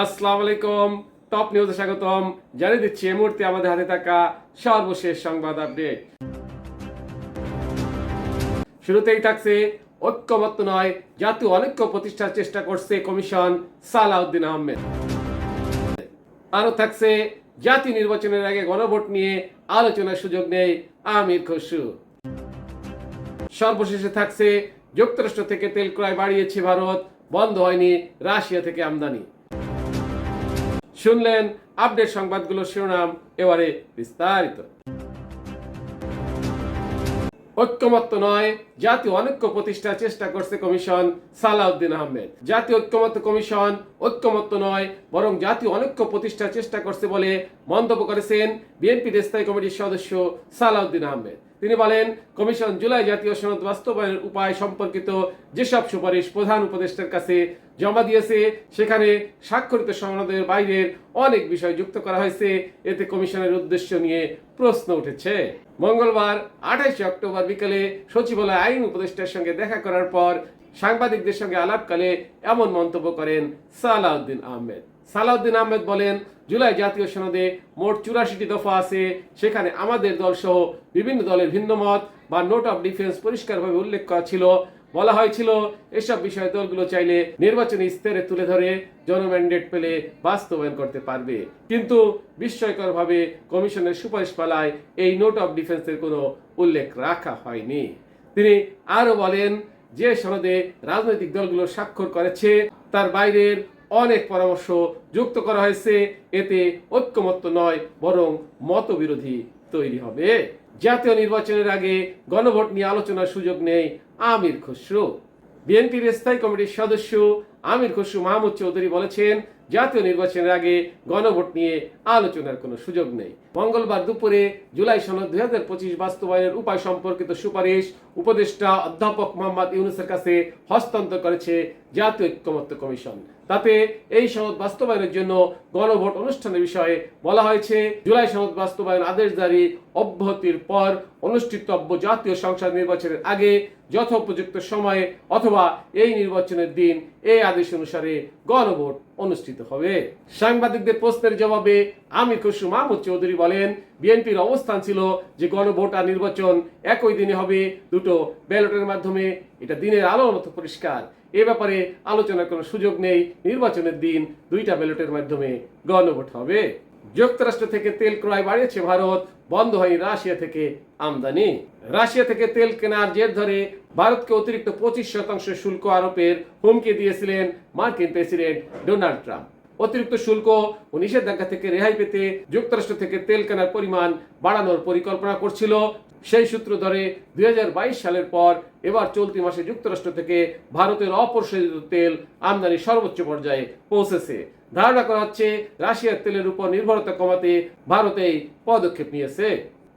আসসালামু আলাইকুম টপ নিউজে স্বাগতম। জানিয়ে দিচ্ছি মুহূর্তে আমাদের হাতে থাকা সর্বশেষ সংবাদ আপডেট শুরুতেই থাকছে ঐক্যমত্য নয়, জাতীয় প্রতিষ্ঠার চেষ্টা করছে কমিশন সালাউদ্দিন আহমেদ। আরও থাকছে, জাতীয় নির্বাচনের আগে গণভোট নিয়ে আলোচনার সুযোগ নেই আমির খসরু। সর্বশেষে থাকছে, যুক্তরাষ্ট্র থেকে তেল ক্রয় বাড়িয়েছে ভারত, বন্ধ হয়নি রাশিয়া থেকে আমদানি। শুনলেন আপডেট সংবাদগুলোর শিরোনাম, এবারে বিস্তারিত। ঐক্যমত্য নয়, জাতীয় অনৈক্য প্রতিষ্ঠার চেষ্টা করছে কমিশন সালাউদ্দিন আহমেদ। জাতীয় ঐক্যমত্য কমিশন ঐক্যমত্য নয়, বরং জাতীয় অনৈক্য প্রতিষ্ঠার চেষ্টা করছে বলে মন্তব্য করেছেন বিএনপির স্থায়ী কমিটির সদস্য সালাউদ্দিন আহমেদ। তিনি বলেন, কমিশন জুলাই জাতীয় সনদ বাস্তবায়নের উপায় সম্পর্কিত যেসব সুপারিশ প্রধান উপদেষ্টার কাছে জমা দিয়েছে, সেখানে স্বাক্ষরিত সনদের বাইরের অনেক বিষয় যুক্ত করা হয়েছে। এতে কমিশনের উদ্দেশ্য নিয়ে প্রশ্ন উঠেছে। মঙ্গলবার আঠাইশে অক্টোবর বিকেলে সচিবালয় আইন উপদেষ্টার সঙ্গে দেখা করার পর সাংবাদিকদের সঙ্গে আলাপকালে এমন মন্তব্য করেন সালাউদ্দিন আহমেদ। সালাউদ্দিন আহমেদ বলেন, জুলাই জাতীয় সনদে মোট চুরাশিটি দফা আছে। সেখানে আমাদের দল সহ বিভিন্ন দলের ভিন্ন মত বা নোট অফ ডিফেন্স পরিষ্কারভাবে উল্লেখ করা ছিল। বলা হয়েছিল, এসব বিষয়ে দলগুলো চাইলে নির্বাচনী স্তরে তুলে ধরে জনম্যান্ডেট পেলে বাস্তবায়ন করতে পারবে। কিন্তু বিস্ময়করভাবে কমিশনের সুপারিশ পালায় এই নোট অফ ডিফেন্সের কোনো উল্লেখ রাখা হয়নি। তিনি আরও বলেন, যে সনদে রাজনৈতিক দলগুলো স্বাক্ষর করেছে, তার বাইরের অনেক পরামর্শ যুক্ত করা হয়েছে। এতে ঐক্যমত্য নয়, বরং মতবিরোধী তৈরি হবে। জাতীয় নির্বাচনের আগে গণভোট নিয়ে আলোচনার সুযোগ নেই আমির খসরু। বিএনপির স্থায়ী কমিটির সদস্য আমির খসরু মাহমুদ চৌধুরী বলেছেন, জাতীয় নির্বাচনের আগে গণভোট নিয়ে আলোচনার কোনো সুযোগ নেই। মঙ্গলবার দুপুরে জুলাই সনদ দুই হাজার পঁচিশ বাস্তবায়নের উপায় সম্পর্কিত সুপারিশ উপদেষ্টা অধ্যাপক মোহাম্মদ ইউনুসের কাছে হস্তান্তর করেছে জাতীয় ঐক্যমত্য কমিশন। তাতে এই সনদ বাস্তবায়নের জন্য গণভোট অনুষ্ঠানের বিষয়ে বলা হয়েছে, জুলাই সনদ বাস্তবায়ন আদেশ জারি অব্যাহতির পর অনুষ্ঠিতব্য জাতীয় সংসদ নির্বাচনের আগে যথোপযুক্ত সময়ে অথবা এই নির্বাচনের দিন এই আদেশ অনুসারে গণভোট অনুষ্ঠিত হবে। সাংবাদিকদের প্রশ্নের জবাবে আমির খসরু মাহমুদ চৌধুরী বলেন, বিএনপির অবস্থান ছিল যে গণভোট আর নির্বাচন একই দিনে হবে, দুটো ব্যালটের মাধ্যমে। এটা দিনের আলোর মতো পরিষ্কার। এ ব্যাপারে আলোচনার কোনো সুযোগ নেই। নির্বাচনের দিন দুইটা ব্যালটের মাধ্যমে গণভোট হবে। যুক্তরাষ্ট্র থেকে তেল ক্রয় বাড়িয়েছে ভারত, বন্ধ হয়নি রাশিয়া থেকে আমদানি। রাশিয়া থেকে তেল কেনার জের ধরে ভারতকে অতিরিক্ত পঁচিশ শতাংশ শুল্ক আরোপের হুমকি দিয়েছিলেন মার্কিন প্রেসিডেন্ট ডোনাল্ড ট্রাম্প। অতিরিক্ত শুল্ক ও নিষেধাজ্ঞা থেকে রেহাই পেতে যুক্তরাষ্ট্র থেকে তেল কেনার পরিমাণ বাড়ানোর পরিকল্পনা করছিল। সেই সূত্র ধরে দুই হাজার বাইশ সালের পর এবার চলতি মাসে যুক্তরাষ্ট্র থেকে ভারতের অপরিশোধিত তেল আমদানি সর্বোচ্চ পর্যায়ে পৌঁছেছে। ধারণা করা হচ্ছে, রাশিয়ার তেলের উপর নির্ভরতা কমাতে ভারতে পদক্ষেপ নিয়েছে।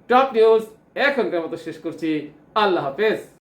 টপ নিউজ, এখনকার মতো শেষ করছি। আল্লাহ হাফেজ।